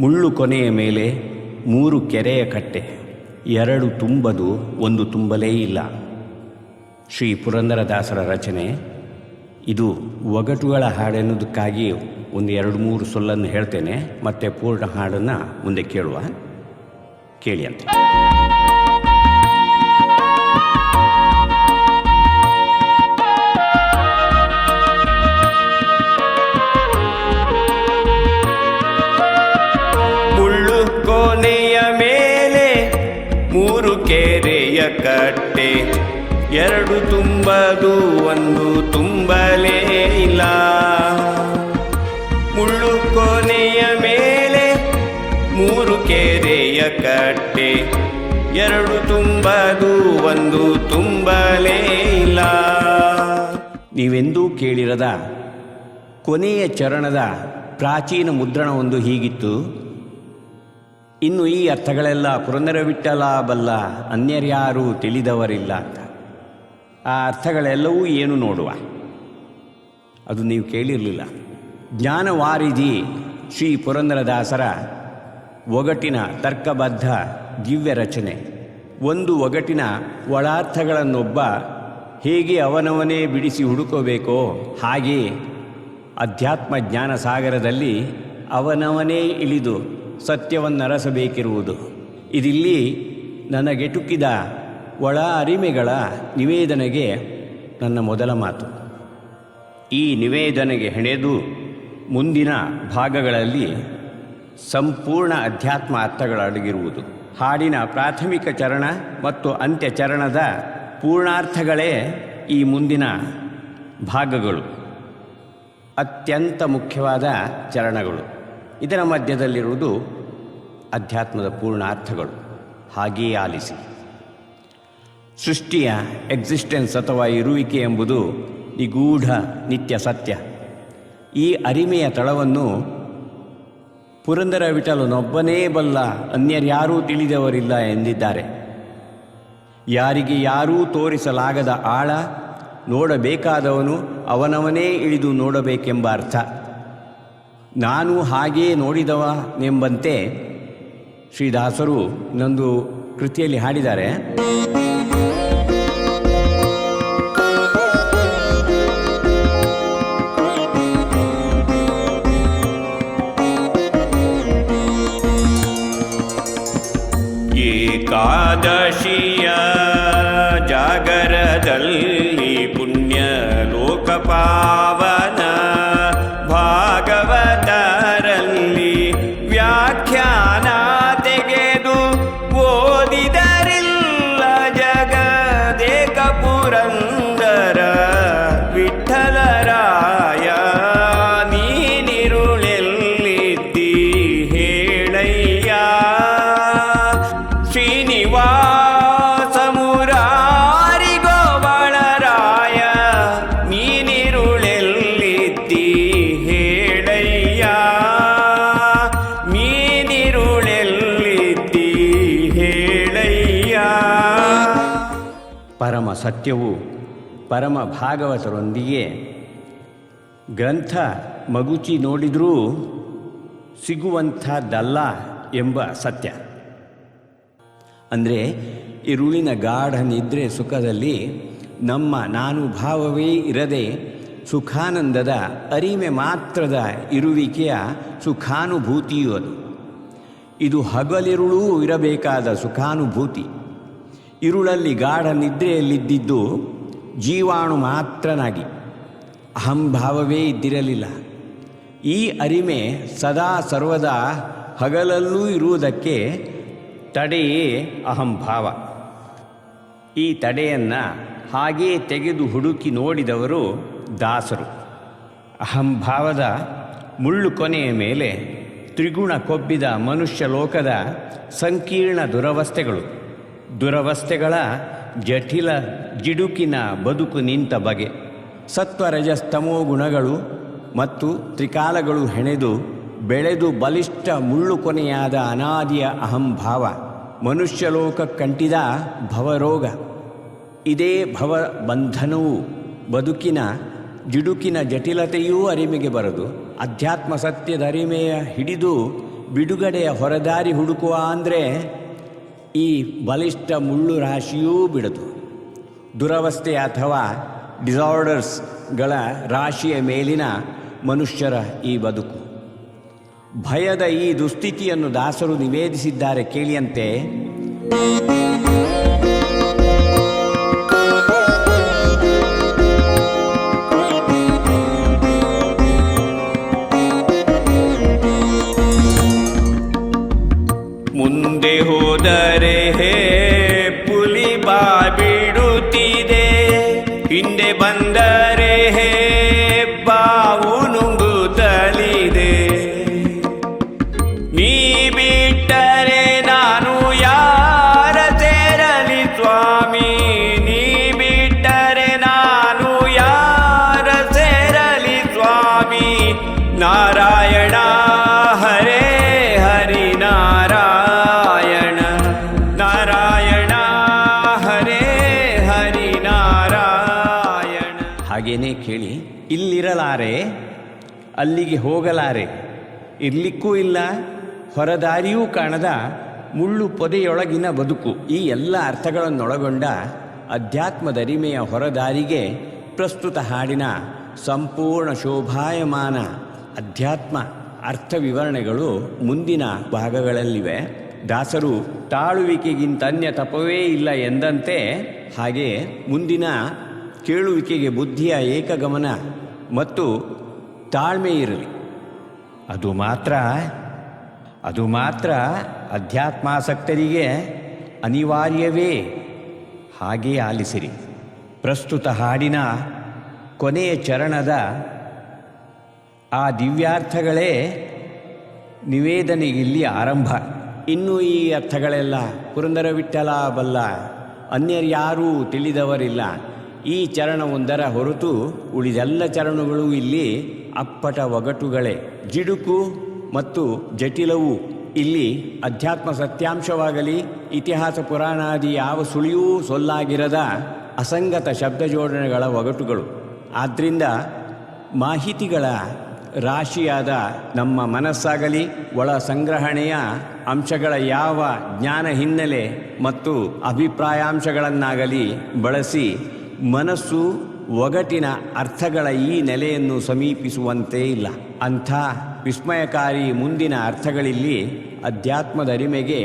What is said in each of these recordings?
ಮುಳ್ಳು ಕೊನೆಯ ಮೇಲೆ ಮೂರು ಕೆರೆಯ ಕಟ್ಟೆ, ಎರಡು ತುಂಬದು, ಒಂದು ತುಂಬಲೇ ಇಲ್ಲ. ಶ್ರೀ ಪುರಂದರದಾಸರ ರಚನೆ, ಇದು ಒಗಟುಗಳ ಹಾಡೆನ್ನುವುದಕ್ಕಾಗಿ ಒಂದು ಎರಡು ಮೂರು ಸೊಲ್ಲನ್ನು ಹೇಳ್ತೇನೆ, ಮತ್ತೆ ಪೂರ್ಣ ಹಾಡನ್ನು ಮುಂದೆ ಕೇಳುವ ಕೇಳಿ ಅಂತ ಎರಡು ತುಂಬದು, ಒಂದು ತುಂಬಲೇ ಇಲ್ಲ. ಮುಳ್ಳು ಕೊನೆಯ ಮೇಲೆ, ಮೂರು ಕೆರೆಯ ಕಟ್ಟೆ. ಎರಡು ತುಂಬದು, ಒಂದು ತುಂಬಲೇ ಇಲ್ಲ. ನೀವೆಂದೂ ಕೇಳಿರದ ಕೊನೆಯ ಚರಣದ ಪ್ರಾಚೀನ ಮುದ್ರಣವೊಂದು ಹೀಗಿತ್ತು. ಇನ್ನು ಈ ಅರ್ಥಗಳೆಲ್ಲ ಪುರಂದರ ಅನ್ಯರ್ಯಾರೂ ತಿಳಿದವರಿಲ್ಲ ಅಂತ. ಆ ಅರ್ಥಗಳೆಲ್ಲವೂ ಏನು ನೋಡುವ? ಅದು ನೀವು ಕೇಳಿರಲಿಲ್ಲ. ಜ್ಞಾನವಾರಿಧಿ ಶ್ರೀ ಪುರಂದರದಾಸರ ಒಗಟಿನ ತರ್ಕಬದ್ಧ ದಿವ್ಯ ರಚನೆ. ಒಂದು ಒಗಟಿನ ಒಳಾರ್ಥಗಳನ್ನೊಬ್ಬ ಹೇಗೆ ಅವನವನೇ ಬಿಡಿಸಿ ಹುಡುಕೋಬೇಕೋ ಹಾಗೆ ಅಧ್ಯಾತ್ಮ ಜ್ಞಾನ ಸಾಗರದಲ್ಲಿ ಅವನವನೇ ಇಳಿದು ಸತ್ಯವನ್ನರಸಬೇಕಿರುವುದು. ಇದಿಲ್ಲಿ ನನಗೆಟುಕಿದ ಒಳ ಅರಿಮೆಗಳ ನಿವೇದನೆಗೆ ನನ್ನ ಮೊದಲ ಮಾತು. ಈ ನಿವೇದನೆಗೆ ಹೆಣೆದು ಮುಂದಿನ ಭಾಗಗಳಲ್ಲಿ ಸಂಪೂರ್ಣ ಅಧ್ಯಾತ್ಮ ಅರ್ಥಗಳಡಗಿರುವುದು ಹಾಡಿನ ಪ್ರಾಥಮಿಕ ಚರಣ ಮತ್ತು ಅಂತ್ಯ ಚರಣದ ಪೂರ್ಣಾರ್ಥಗಳೇ ಈ ಮುಂದಿನ ಭಾಗಗಳು. ಅತ್ಯಂತ ಮುಖ್ಯವಾದ ಚರಣಗಳು. ಇದರ ಮಧ್ಯದಲ್ಲಿರುವುದು ಅಧ್ಯಾತ್ಮದ ಪೂರ್ಣಾರ್ಥಗಳು. ಹಾಗೆಯೇ ಆಲಿಸಿ. ಸೃಷ್ಟಿಯ ಎಕ್ಸಿಸ್ಟೆನ್ಸ್ ಅಥವಾ ಇರುವಿಕೆ ಎಂಬುದು ನಿಗೂಢ ನಿತ್ಯ ಸತ್ಯ. ಈ ಅರಿಮೆಯ ತಳವನ್ನು ಪುರಂದರ ವಿಠಲನೊಬ್ಬನೇ ಬಲ್ಲ ಅನ್ಯರ್ಯಾರೂ ತಿಳಿದವರಿಲ್ಲ ಎಂದಿದ್ದಾರೆ. ಯಾರಿಗೆ ಯಾರೂ ತೋರಿಸಲಾಗದ ಆಳ ನೋಡಬೇಕಾದವನು ಅವನವನೇ ಇಳಿದು ನೋಡಬೇಕೆಂಬ ಅರ್ಥ. ನಾನು ಹಾಗೇ ನೋಡಿದವನೆಂಬಂತೆ ಶ್ರೀದಾಸರು ನಂದು ಕೃತಿಯಲ್ಲಿ ಹಾಡಿದ್ದಾರೆ. ಶ್ರೀನಿವಾಸ ಮುರಾರಿ ಗೋವಳರಾಯ ನೀನಿರುಳೆಲ್ಲಿದ್ದಿ ಹೇಳಯ್ಯ. ನೀನಿರುಳೆಲ್ಲಿದ್ದಿ ಹೇಳಯ್ಯ. ಪರಮ ಸತ್ಯವು ಪರಮ ಭಾಗವತರೊಂದಿಗೆ ಗ್ರಂಥ ಮಗುಚಿ ನೋಡಿದರೂ ಸಿಗುವಂಥದ್ದಲ್ಲ ಎಂಬ ಸತ್ಯ. ಅಂದರೆ ಇರುಳಿನ ಗಾಢ ನಿದ್ರೆ ಸುಖದಲ್ಲಿ ನಮ್ಮ ನಾನು ಭಾವವೇ ಇರದೆ ಸುಖಾನಂದದ ಅರಿಮೆ ಮಾತ್ರದ ಇರುವಿಕೆಯ ಸುಖಾನುಭೂತಿಯು ಅದು. ಇದು ಹಗಲಿರುಳೂ ಇರಬೇಕಾದ ಸುಖಾನುಭೂತಿ. ಇರುಳಲ್ಲಿ ಗಾಢ ನಿದ್ರೆಯಲ್ಲಿದ್ದಿದ್ದು ಜೀವಾಣು ಮಾತ್ರನಾಗಿ. ಅಹಂಭಾವವೇ ಇದ್ದಿರಲಿಲ್ಲ. ಈ ಅರಿಮೆ ಸದಾ ಸರ್ವದಾ ಹಗಲಲ್ಲೂ ಇರುವುದಕ್ಕೆ ತಡೆಯೇ ಅಹಂಭಾವ ಈ ತಡೆಯನ್ನು ಹಾಗೇ ತೆಗೆದು ಹುಡುಕಿ ನೋಡಿದವರು ದಾಸರು. ಅಹಂಭಾವದ ಮುಳ್ಳು ಕೊನೆಯ ಮೇಲೆ ತ್ರಿಗುಣ ಕೊಬ್ಬಿದ ಮನುಷ್ಯ ಲೋಕದ ಸಂಕೀರ್ಣ ದುರವಸ್ಥೆಗಳು. ದುರವಸ್ಥೆಗಳ ಜಟಿಲ ಜಿಡುಕಿನ ಬದುಕು ನಿಂತ ಬಗೆ. ಸತ್ವರಜಸ್ತಮೋ ಗುಣಗಳು ಮತ್ತು ತ್ರಿಕಾಲಗಳು ಹೆಣೆದು ಬೆಳೆದು ಬಲಿಷ್ಠ ಮುಳ್ಳು ಕೊನೆಯಾದ ಅನಾದಿಯ ಅಹಂಭಾವ ಮನುಷ್ಯಲೋಕ ಕಂಟಿದ ಭವರೋಗ. ಇದೇ ಭವ ಬಂಧನವು ಬದುಕಿನ, ಜಿಡುಕಿನ ಜಟಿಲತೆಯೂ ಅರಿಮೆಗೆ ಬರದು. ಅಧ್ಯಾತ್ಮ ಸತ್ಯದ ಅರಿಮೆಯ ಹಿಡಿದು ಬಿಡುಗಡೆಯ ಹೊರದಾರಿ ಹುಡುಕುವ ಅಂದರೆ ಈ ಬಲಿಷ್ಠ ಮುಳ್ಳು ರಾಶಿಯೂ ಬಿಡದು. ದುರವಸ್ಥೆ ಅಥವಾ ಡಿಸಾರ್ಡರ್ಸ್ಗಳ ರಾಶಿಯ ಮೇಲಿನ ಮನುಷ್ಯರ ಈ ಬದುಕು. ಭಯದ ಈ ದುಸ್ಥಿತಿಯನ್ನು ದಾಸರು ನಿವೇದಿಸಿದ್ದಾರೆ ಕೇಳಿಯಂತೆ. ಮುಂದೆ ಹೋದರೆ ಹೇ ಪುಲಿ ಬಾ ಬಿಡುತ್ತಿದೆ ಹಿಂದೆ ಬಂದರೆ ಅಲ್ಲಿಗೆ ಹೋಗಲಾರೆ. ಇರ್ಲಿಕ್ಕೂ ಇಲ್ಲ, ಹೊರದಾರಿಯೂ ಕಾಣದ ಮುಳ್ಳು ಪೊದೆಯೊಳಗಿನ ಬದುಕು. ಈ ಎಲ್ಲ ಅರ್ಥಗಳನ್ನೊಳಗೊಂಡ ಅಧ್ಯಾತ್ಮದರಿಮೆಯ ಹೊರದಾರಿಗೆ ಪ್ರಸ್ತುತ ಹಾಡಿನ ಸಂಪೂರ್ಣ ಶೋಭಾಯಮಾನ ಅಧ್ಯಾತ್ಮ ಅರ್ಥ ವಿವರಣೆಗಳು ಮುಂದಿನ ಭಾಗಗಳಲ್ಲಿವೆ. ದಾಸರು ತಾಳುವಿಕೆಗಿಂತ ಅನ್ಯ ತಪವೇ ಇಲ್ಲ ಎಂದಂತೆ ಹಾಗೆ ಮುಂದಿನ ಕೇಳುವಿಕೆಗೆ ಬುದ್ಧಿಯ ಏಕಗಮನ ಮತ್ತು ತಾಳ್ಮೆ ಇರಲಿ. ಅದು ಮಾತ್ರ ಅದು ಮಾತ್ರ ಅಧ್ಯಾತ್ಮಾಸಕ್ತರಿಗೆ ಅನಿವಾರ್ಯವೇ. ಹಾಗೇ ಆಲಿಸಿರಿ. ಪ್ರಸ್ತುತ ಹಾಡಿನ ಕೊನೆಯ ಚರಣದ ಆ ದಿವ್ಯಾರ್ಥಗಳೇ ನಿವೇದನೆ ಇಲ್ಲಿ ಆರಂಭ. ಇನ್ನು ಈ ಅರ್ಥಗಳೆಲ್ಲ ಪುರಂದರ ವಿಠಲ ಬಲ್ಲ ಅನ್ಯರ್ಯಾರೂ ತಿಳಿದವರಿಲ್ಲ. ಈ ಚರಣವೊಂದರ ಹೊರತು ಉಳಿದೆಲ್ಲ ಚರಣಗಳು ಇಲ್ಲಿ ಅಪ್ಪಟ ಒಗಟುಗಳೇ. ಜಿಡುಕು ಮತ್ತು ಜಟಿಲವು ಇಲ್ಲಿ ಅಧ್ಯಾತ್ಮ ಸತ್ಯಾಂಶವಾಗಲಿ, ಇತಿಹಾಸ ಪುರಾಣಾದಿ ಯಾವ ಸುಳಿಯೂ ಸೊಲ್ಲಾಗಿರದ ಅಸಂಗತ ಶಬ್ದ ಜೋಡಣೆಗಳ ಒಗಟುಗಳು. ಆದ್ದರಿಂದ ಮಾಹಿತಿಗಳ ರಾಶಿಯಾದ ನಮ್ಮ ಮನಸ್ಸಾಗಲಿ, ಒಳ ಸಂಗ್ರಹಣೆಯ ಅಂಶಗಳ ಯಾವ ಜ್ಞಾನ ಹಿನ್ನೆಲೆ ಮತ್ತು ಅಭಿಪ್ರಾಯಾಂಶಗಳನ್ನಾಗಲಿ ಬಳಸಿ ಮನಸ್ಸು ಒಗಟಿನ ಅರ್ಥಗಳ ಈ ನೆಲೆಯನ್ನು ಸಮೀಪಿಸುವಂತೆ ಇಲ್ಲ. ಅಂಥ ವಿಸ್ಮಯಕಾರಿ ಮುಂದಿನ ಅರ್ಥಗಳಲ್ಲಿ ಅಧ್ಯಾತ್ಮದ ಅರಿಮೆಗೆ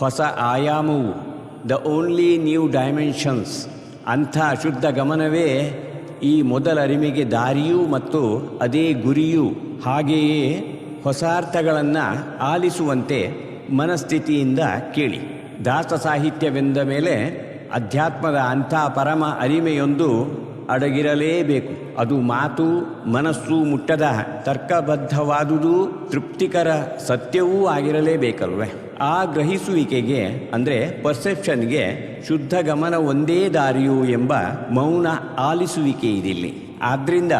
ಹೊಸ ಆಯಾಮವು ದ ಓನ್ಲಿ ನ್ಯೂ ಡೈಮೆನ್ಷನ್ಸ್ ಅಂಥ ಶುದ್ಧ ಗಮನವೇ ಈ ಮೊದಲ ಅರಿಮೆಗೆ ದಾರಿಯೂ ಮತ್ತು ಅದೇ ಗುರಿಯೂ, ಹಾಗೆಯೇ ಹೊಸ ಅರ್ಥಗಳನ್ನು ಆಲಿಸುವಂತೆ ಮನಸ್ಥಿತಿಯಿಂದ ಕೇಳಿ. ದಾಸ ಸಾಹಿತ್ಯವೆಂದ ಮೇಲೆ ಅಧ್ಯಾತ್ಮದ ಅಂಥ ಪರಮ ಅರಿಮೆಯೊಂದು ಅಡಗಿರಲೇಬೇಕು. ಅದು ಮಾತು, ಮನಸ್ಸು ಮುಟ್ಟದ ತರ್ಕಬದ್ಧವಾದುದು ತೃಪ್ತಿಕರ ಸತ್ಯವೂ ಆಗಿರಲೇಬೇಕಲ್ವೇ? ಆ ಗ್ರಹಿಸುವಿಕೆಗೆ, ಅಂದರೆ ಪರ್ಸೆಪ್ಷನ್ಗೆ ಶುದ್ಧ ಗಮನ ಒಂದೇ ದಾರಿಯು ಎಂಬ ಮೌನ ಆಲಿಸುವಿಕೆ ಇದಿಲ್ಲಿ. ಆದ್ದರಿಂದ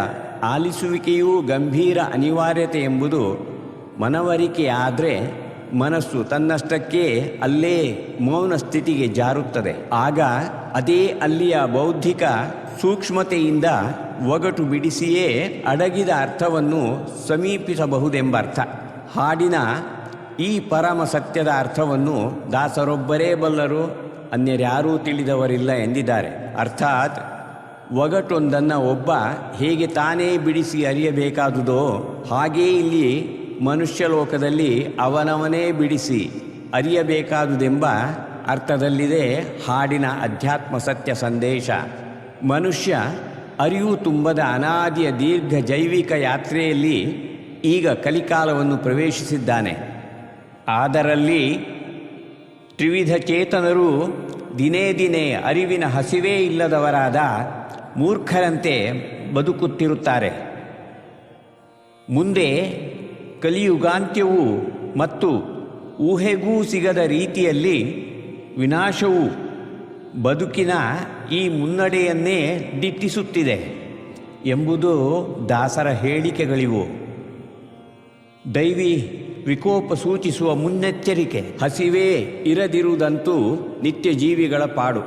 ಆಲಿಸುವಿಕೆಯೂ ಗಂಭೀರ ಅನಿವಾರ್ಯತೆ ಎಂಬುದು ಮನವರಿಕೆ ಆದರೆ ಮನಸ್ಸು ತನ್ನಷ್ಟಕ್ಕೆ ಅಲ್ಲೇ ಮೌನ ಸ್ಥಿತಿಗೆ ಜಾರುತ್ತದೆ. ಆಗ ಅದೇ ಅಲ್ಲಿಯ ಬೌದ್ಧಿಕ ಸೂಕ್ಷ್ಮತೆಯಿಂದ ಒಗಟು ಬಿಡಿಸಿಯೇ ಅಡಗಿದ ಅರ್ಥವನ್ನು ಸಮೀಪಿಸಬಹುದೆಂಬರ್ಥ. ಹಾಡಿನ ಈ ಪರಮ ಸತ್ಯದ ಅರ್ಥವನ್ನು ದಾಸರೊಬ್ಬರೇ ಬಲ್ಲರು, ಅನ್ಯರ್ಯಾರೂ ತಿಳಿದವರಿಲ್ಲ ಎಂದಿದ್ದಾರೆ. ಅರ್ಥಾತ್ ಒಗಟೊಂದನ್ನು ಒಬ್ಬ ಹೇಗೆ ತಾನೇ ಬಿಡಿಸಿ ಅರಿಯಬೇಕಾದುದೋ ಹಾಗೇ ಇಲ್ಲಿ ಮನುಷ್ಯ ಲೋಕದಲ್ಲಿ ಅವನವನೇ ಬಿಡಿಸಿ ಅರಿಯಬೇಕಾದುದೆಂಬ ಅರ್ಥದಲ್ಲಿದೆ ಹಾಡಿನ ಅಧ್ಯಾತ್ಮ ಸತ್ಯ ಸಂದೇಶ. ಮನುಷ್ಯ ಅರಿವು ತುಂಬದ ಅನಾದಿಯ ದೀರ್ಘ ಜೈವಿಕ ಯಾತ್ರೆಯಲ್ಲಿ ಈಗ ಕಲಿಕಾಲವನ್ನು ಪ್ರವೇಶಿಸಿದ್ದಾನೆ. ಆದರಲ್ಲಿ ತ್ರಿವಿಧ ಚೇತನರು ದಿನೇ ದಿನೇ ಅರಿವಿನ ಹಸಿವೇ ಇಲ್ಲದವರಾದ ಮೂರ್ಖರಂತೆ ಬದುಕುತ್ತಿರುತ್ತಾರೆ. ಮುಂದೆ ಕಲಿಯುಗಾಂತ್ಯವು ಮತ್ತು ಊಹೆಗೂ ಸಿಗದ ರೀತಿಯಲ್ಲಿ ವಿನಾಶವು ಬದುಕಿನ ಈ ಮುನ್ನಡೆಯನ್ನೇ ದಿಟ್ಟಿಸುತ್ತಿದೆ ಎಂಬುದು ದಾಸರ ಹೇಳಿಕೆಗಳಿವು. ದೈವಿ ವಿಕೋಪ ಸೂಚಿಸುವ ಮುನ್ನೆಚ್ಚರಿಕೆ, ಹಸಿವೇ ಇರದಿರುವುದಂತೂ ನಿತ್ಯ ಜೀವಿಗಳ ಪಾಡು.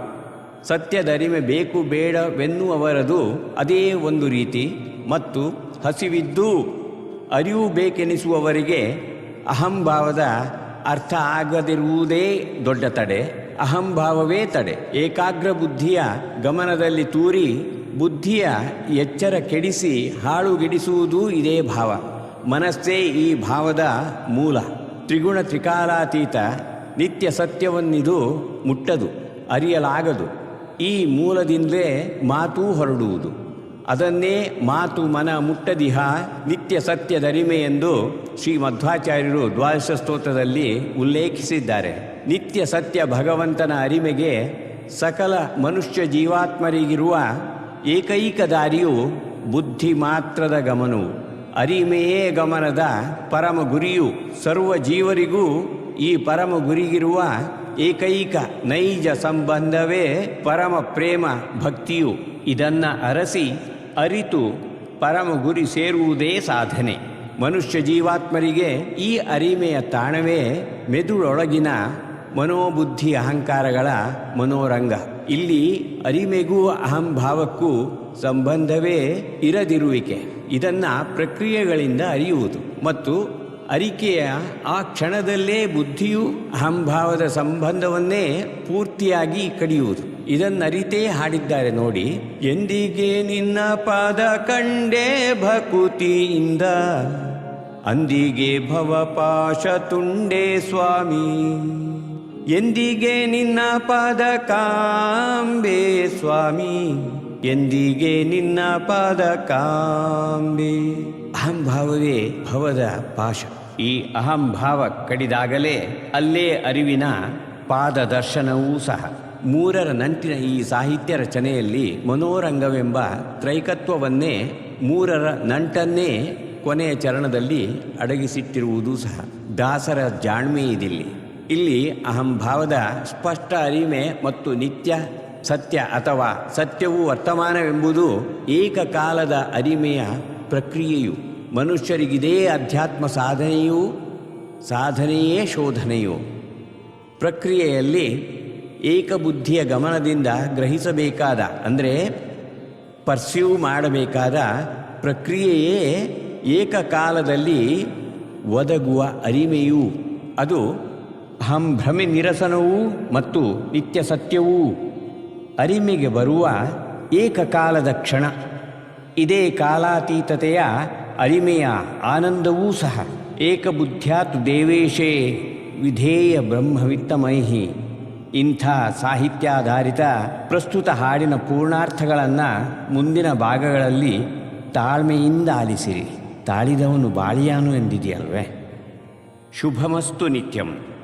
ಸತ್ಯದರಿಮೆ ಬೇಕು ಬೇಡವೆನ್ನುವರದು ಅದೇ ಒಂದು ರೀತಿ ಮತ್ತು ಹಸಿವಿದ್ದೂ ಅರಿವು ಬೇಕೆನಿಸುವವರಿಗೆ ಅಹಂಭಾವದ ಅರ್ಥ ಆಗದಿರುವುದೇ ದೊಡ್ಡ ತಡೆ. ಅಹಂಭಾವವೇ ತಡೆ. ಏಕಾಗ್ರ ಬುದ್ಧಿಯ ಗಮನದಲ್ಲಿ ತೂರಿ, ಬುದ್ಧಿಯ ಎಚ್ಚರ ಕೆಡಿಸಿ ಹಾಳುಗೆಡಿಸುವುದೂ ಇದೇ ಭಾವ. ಮನಸ್ಸೇ ಈ ಭಾವದ ಮೂಲ. ತ್ರಿಗುಣ ತ್ರಿಕಾಲಾತೀತ ನಿತ್ಯ ಸತ್ಯವನ್ನಿದು ಮುಟ್ಟದು, ಅರಿಯಲಾಗದು. ಈ ಮೂಲದಿಂದಲೇ ಮಾತೂ ಹೊರಡುವುದು. ಅದನ್ನೇ ಮಾತು ಮನ ಮುಟ್ಟದಿಹ ನಿತ್ಯ ಸತ್ಯದರಿಮೆ ಎಂದು ಶ್ರೀ ಮಧ್ವಾಚಾರ್ಯರು ದ್ವಾದಶ ಸ್ತೋತ್ರದಲ್ಲಿ ಉಲ್ಲೇಖಿಸಿದ್ದಾರೆ. ನಿತ್ಯ ಸತ್ಯ ಭಗವಂತನ ಅರಿಮೆಗೆ ಸಕಲ ಮನುಷ್ಯ ಜೀವಾತ್ಮರಿಗಿರುವ ಏಕೈಕ ದಾರಿಯು ಬುದ್ಧಿ ಮಾತ್ರದ ಗಮನವು ಅರಿಮೆಯೇ ಗಮನದ ಪರಮ ಗುರಿಯು ಸರ್ವ ಜೀವರಿಗೂ ಈ ಪರಮ ಗುರಿಗಿರುವ ಏಕೈಕ ನೈಜ ಸಂಬಂಧವೇ ಪರಮ ಪ್ರೇಮ ಭಕ್ತಿಯು. ಇದನ್ನು ಅರಸಿ ಅರಿತು ಪರಮ ಗುರಿ ಸೇರುವುದೇ ಸಾಧನೆ. ಮನುಷ್ಯ ಜೀವಾತ್ಮರಿಗೆ ಈ ಅರಿಮೆಯ ತಾಣವೇ ಮೆದುಳೊಳಗಿನ ಮನೋಬುದ್ಧಿ ಅಹಂಕಾರಗಳ ಮನೋರಂಗ. ಇಲ್ಲಿ ಅರಿಮೆಗೂ ಅಹಂಭಾವಕ್ಕೂ ಸಂಬಂಧವೇ ಇರದಿರುವಿಕೆ. ಇದನ್ನ ಪ್ರಕ್ರಿಯೆಗಳಿಂದ ಅರಿಯುವುದು. ಮತ್ತು ಅರಿಕೆಯ ಆ ಕ್ಷಣದಲ್ಲೇ ಬುದ್ಧಿಯು ಅಹಂಭಾವದ ಸಂಬಂಧವನ್ನೇ ಪೂರ್ತಿಯಾಗಿ ಕಡಿಯುವುದು. ಇದನ್ನರಿತೇ ಹಾಡಿದ್ದಾರೆ ನೋಡಿ. ಎಂದಿಗೆ ನಿನ್ನ ಪಾದ ಕಂಡೆ ಭಕುತಿಯಿಂದ, ಅಂದಿಗೆ ಭವಪಾಶ ತುಂಡೆ ಸ್ವಾಮಿ. ಎಂದಿಗೆ ನಿನ್ನ ಪಾದ ಕಾಂಬೆ ಸ್ವಾಮಿ, ಎಂದಿಗೆ ನಿನ್ನ ಪಾದ ಕಾಂಬೆ. ಅಹಂಭಾವವೇ ಭವದ ಪಾಶ. ಈ ಅಹಂಭಾವ ಕಡಿದಾಗಲೇ ಅಲ್ಲೇ ಅರಿವಿನ ಪಾದ ದರ್ಶನವೂ ಸಹ. ಮೂರರ ನಂಟಿನ ಈ ಸಾಹಿತ್ಯ ರಚನೆಯಲ್ಲಿ ಮನೋರಂಗವೆಂಬ ತ್ರೈಕತ್ವವನ್ನೇ ಮೂರರ ನಂಟನ್ನೇ ಕೊನೆಯ ಚರಣದಲ್ಲಿ ಅಡಗಿಸಿಟ್ಟಿರುವುದು ಸಹ. ದಾಸರ ಜಾಣ್ಮೆ ಇದಿಲ್ಲಿ. ಇಲ್ಲಿ ಅಹಂಭಾವದ ಸ್ಪಷ್ಟ ಅರಿಮೆ ಮತ್ತು ನಿತ್ಯ ಸತ್ಯ ಅಥವಾ ಸತ್ಯವು ವರ್ತಮಾನವೆಂಬುದು ಏಕಕಾಲದ ಅರಿಮೆಯ ಪ್ರಕ್ರಿಯೆಯು. ಮನುಷ್ಯರಿಗಿದೇ ಅಧ್ಯಾತ್ಮ ಸಾಧನೆಯೂ, ಸಾಧನೆಯೇ ಶೋಧನೆಯು. ಪ್ರಕ್ರಿಯೆಯಲ್ಲಿ ಏಕಬುದ್ಧಿಯ ಗಮನದಿಂದ ಗ್ರಹಿಸಬೇಕಾದ, ಅಂದರೆ ಪರ್ಸ್ಯೂ ಮಾಡಬೇಕಾದ ಪ್ರಕ್ರಿಯೆಯೇ ಏಕಕಾಲದಲ್ಲಿ ಒದಗುವ ಅರಿಮೆಯೂ. ಅದು ಅಹಂಭ್ರಮೆ ನಿರಸನವೂ ಮತ್ತು ನಿತ್ಯ ಸತ್ಯವೂ. ಅರಿಮೆಗೆ ಬರುವ ಏಕಕಾಲದ ಕ್ಷಣ, ಇದೇ ಕಾಲಾತೀತತೆಯ ಅರಿಮೆಯ ಆನಂದವೂ ಸಹ. ಏಕಬುದ್ಧ್ಯಾತ್ ದೇವೇಶೇ ವಿಧೇಯ ಬ್ರಹ್ಮವಿತ್ತಮೈಹಿ. ಇಂಥ ಸಾಹಿತ್ಯಾಧಾರಿತ ಪ್ರಸ್ತುತ ಹಾಡಿನ ಪೂರ್ಣಾರ್ಥಗಳನ್ನು ಮುಂದಿನ ಭಾಗಗಳಲ್ಲಿ ತಾಳ್ಮೆಯಿಂದ ಆಲಿಸಿರಿ. ತಾಳಿದವನು ಬಾಳಿಯಾನು ಎಂದಿದೆಯಲ್ವೇ? ಶುಭಮಸ್ತು ನಿತ್ಯಂ.